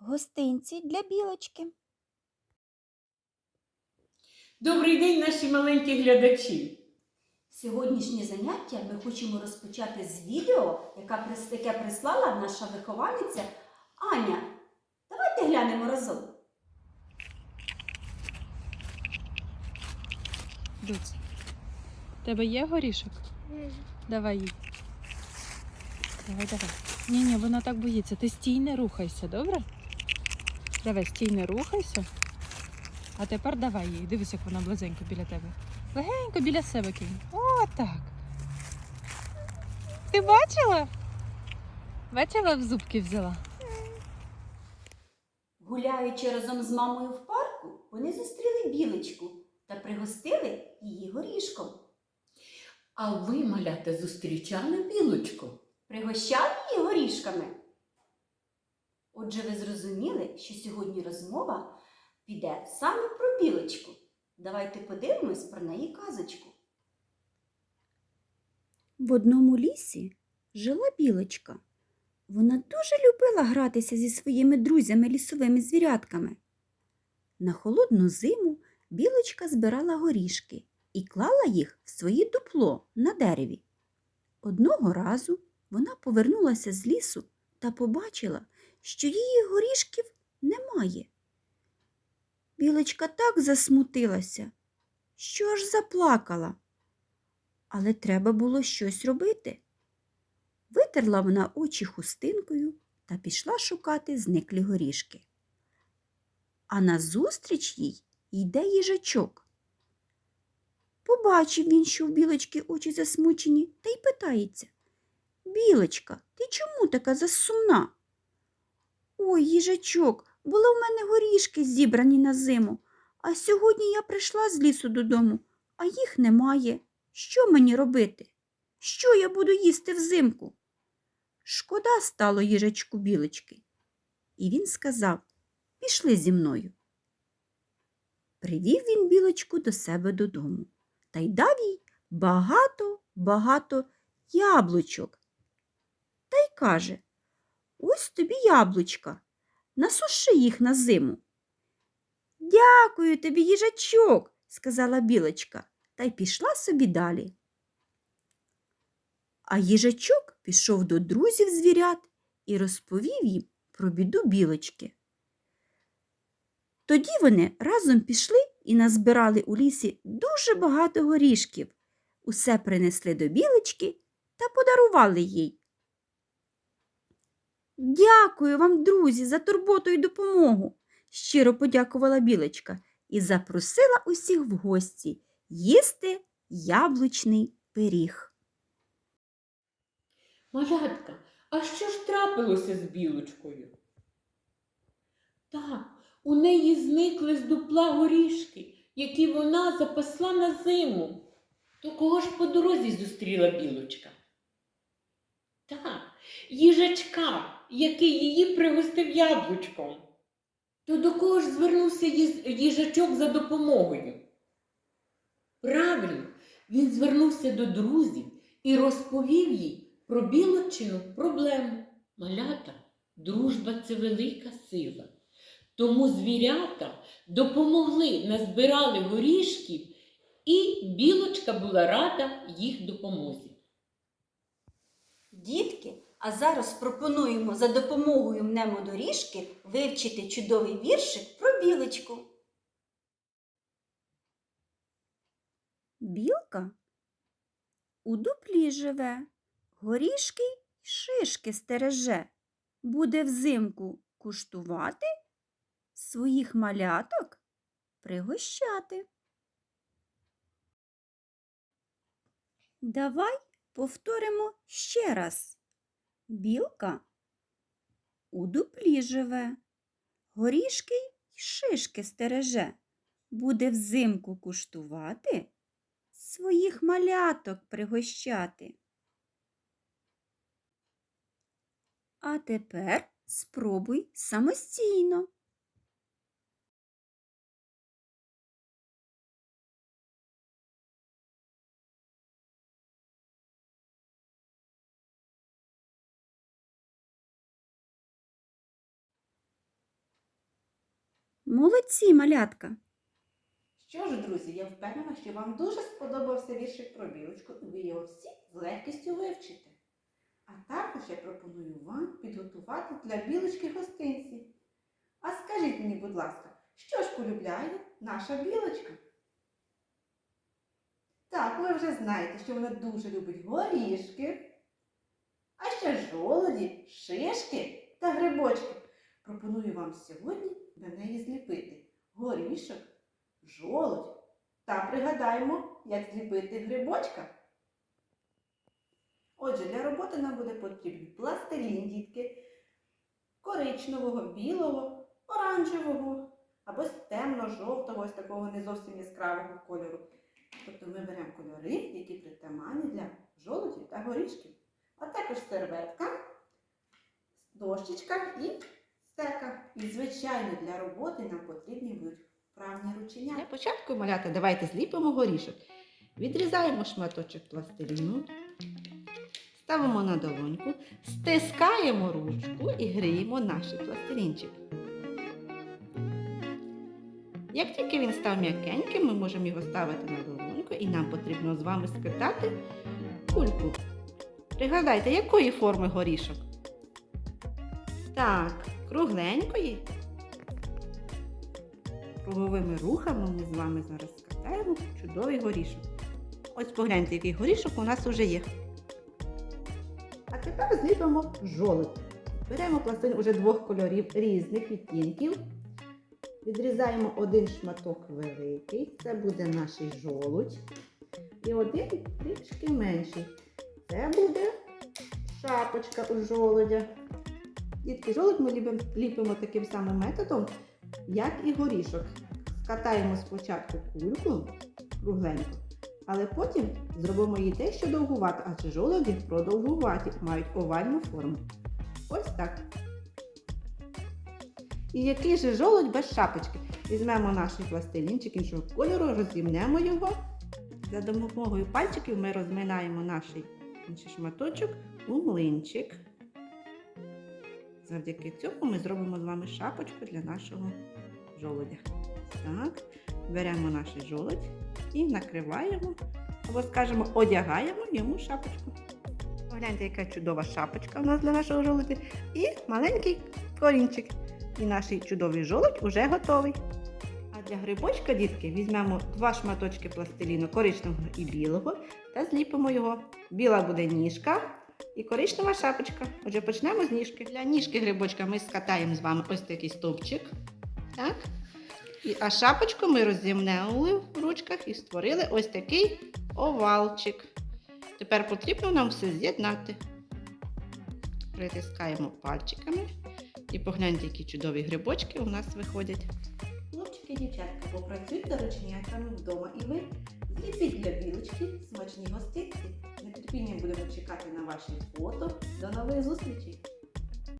гостинці для білочки. Добрий день, наші маленькі глядачі. Сьогоднішнє заняття ми хочемо розпочати з відео, яка яке прислала наша вихованиця Аня. Давайте глянемо разом. Доць, в тебе є горішок? Давай їй. Давай, давай. Ні, ні, вона так боїться. Ти стій не рухайся, добре? Давай, стій не рухайся. А тепер давай їй. Дивись, як вона близенько біля тебе. Легенько біля себе кинь. О, так. Ти бачила? Бачила, в зубки взяла. Гуляючи разом з мамою в парку, вони зустріли білочку та пригостили її горішком. А ви, малята, зустрічали білочку? Пригощали її горішками. Отже, ви зрозуміли, що сьогодні розмова піде саме про білочку. Давайте подивимось про неї казочку. В одному лісі жила білочка. Вона дуже любила гратися зі своїми друзями лісовими звірятками. На холодну зиму білочка збирала горішки і клала їх в своє дупло на дереві. Одного разу вона повернулася з лісу та побачила, що її горішків немає. Білочка так засмутилася, що аж заплакала. Але треба було щось робити. Витерла вона очі хустинкою та пішла шукати зниклі горішки. А назустріч їй йде їжачок. Побачив він, що в білочки очі засмучені, та й питається. Білочка, ти чому така засумна? Ой, їжачок, були в мене горішки зібрані на зиму, а сьогодні я прийшла з лісу додому, а їх немає. Що мені робити? Що я буду їсти взимку? Шкода стало їжачку білочки. І він сказав Пішли зі мною. Привів він білочку до себе додому та й дав їй багато, багато яблучок. Та й каже Ось тобі яблучка, насуши їх на зиму. Дякую тобі, їжачок, сказала білочка, та й пішла собі далі. А їжачок пішов до друзів звірят і розповів їм про біду білочки. Тоді вони разом пішли і назбирали у лісі дуже багато горішків. Усе принесли до білочки та подарували їй. Дякую вам, друзі, за турботу і допомогу, щиро подякувала білочка і запросила усіх в гості їсти яблучний пиріг. Малятка, а що ж трапилося з білочкою? Так, у неї зникли з дупла горішки, які вона запасла на зиму. То кого ж по дорозі зустріла білочка? Так, їжачка, який її пригостив яблучком. То до кого ж звернувся їжачок за допомогою? Правильно, він звернувся до друзів і розповів їй про білочину проблему. Малята, дружба це велика сила. Тому звірята допомогли, назбирали горішків, і білочка була рада їх допомозі. Дітки, а зараз пропонуємо за допомогою мнемодоріжки вивчити чудовий віршик про білочку. Білка у дуплі живе, горішки й шишки стереже. Буде взимку куштувати, своїх маляток пригощати. Давай повторимо ще раз. Білка у дуплі живе, горішки й шишки стереже. Буде взимку куштувати, своїх маляток пригощати. А тепер спробуй самостійно. Молодці, малятка. Що ж, друзі, я впевнена, що вам дуже сподобався віршик про білочку, і ви його всі з легкістю вивчите. А також я пропоную вам підготувати для білочки гостинці. А скажіть мені, будь ласка, що ж полюбляє наша білочка? Так, ви вже знаєте, що вона дуже любить горішки, а ще жолоді, шишки та грибочки. Пропоную вам сьогодні для неї зліпити горішок, жолудь та пригадаємо, як зліпити грибочка. Отже, для роботи нам буде потрібен пластилін, дітки, коричневого, білого, оранжевого або темно-жовтого, ось такого не зовсім яскравого кольору. Тобто ми беремо кольори, які притаманні для жолудів та горішків, а також серветка, дощечка і стека. І, звичайно, для роботи нам потрібні будуть вправні ручення. Для початку, малята, давайте зліпимо горішок. Відрізаємо шматочок пластиліну, ставимо на долоньку, стискаємо ручку і гріємо наш пластилінчик. Як тільки він став м'якеньким, ми можемо його ставити на долоньку і нам потрібно з вами скатати кульку. Пригадайте, якої форми горішок? Так, кругленької. Круговими рухами ми з вами зараз скатаємо чудовий горішок. Ось погляньте, який горішок у нас вже є. А тепер зліпимо жолудь. Беремо пластин уже двох кольорів різних відтінків. Відрізаємо один шматок великий, це буде наш жолудь. І один трішки менший. Це буде шапочка у жолудя. Дітки, жолудь ми ліпимо, таким самим методом, як і горішок. Скатаємо спочатку кульку кругленьку, але потім зробимо її дещо довгувато, адже жолоді продовгуваті, мають овальну форму. Ось так. І який же жолудь без шапочки? Візьмемо наш пластилінчик іншого кольору, розімнемо його. За допомогою пальчиків ми розминаємо наш інший шматочок у млинчик. Завдяки цьому ми зробимо з вами шапочку для нашого жолудя. Так, беремо наш жолудь і накриваємо, або, скажімо, одягаємо йому шапочку. Погляньте, яка чудова шапочка у нас для нашого жолудя. І маленький корінчик. І наш чудовий жолудь уже готовий. А для грибочка, дітки, візьмемо два шматочки пластиліну коричневого і білого та зліпимо його. Біла буде ніжка і коричнева шапочка. Отже, почнемо з ніжки. Для ніжки грибочка ми скатаємо з вами ось такий стовпчик. Так. І, а шапочку ми розімняли в ручках і створили ось такий овалчик. Тепер потрібно нам все з'єднати. Притискаємо пальчиками. І погляньте, які чудові грибочки у нас виходять. Хлопчики дівчатка, попрацюйте рученятами вдома і ви зліпіть для білочки смачні гостинці. Нетерпінням будемо чекати на ваші фото. До нових зустрічей!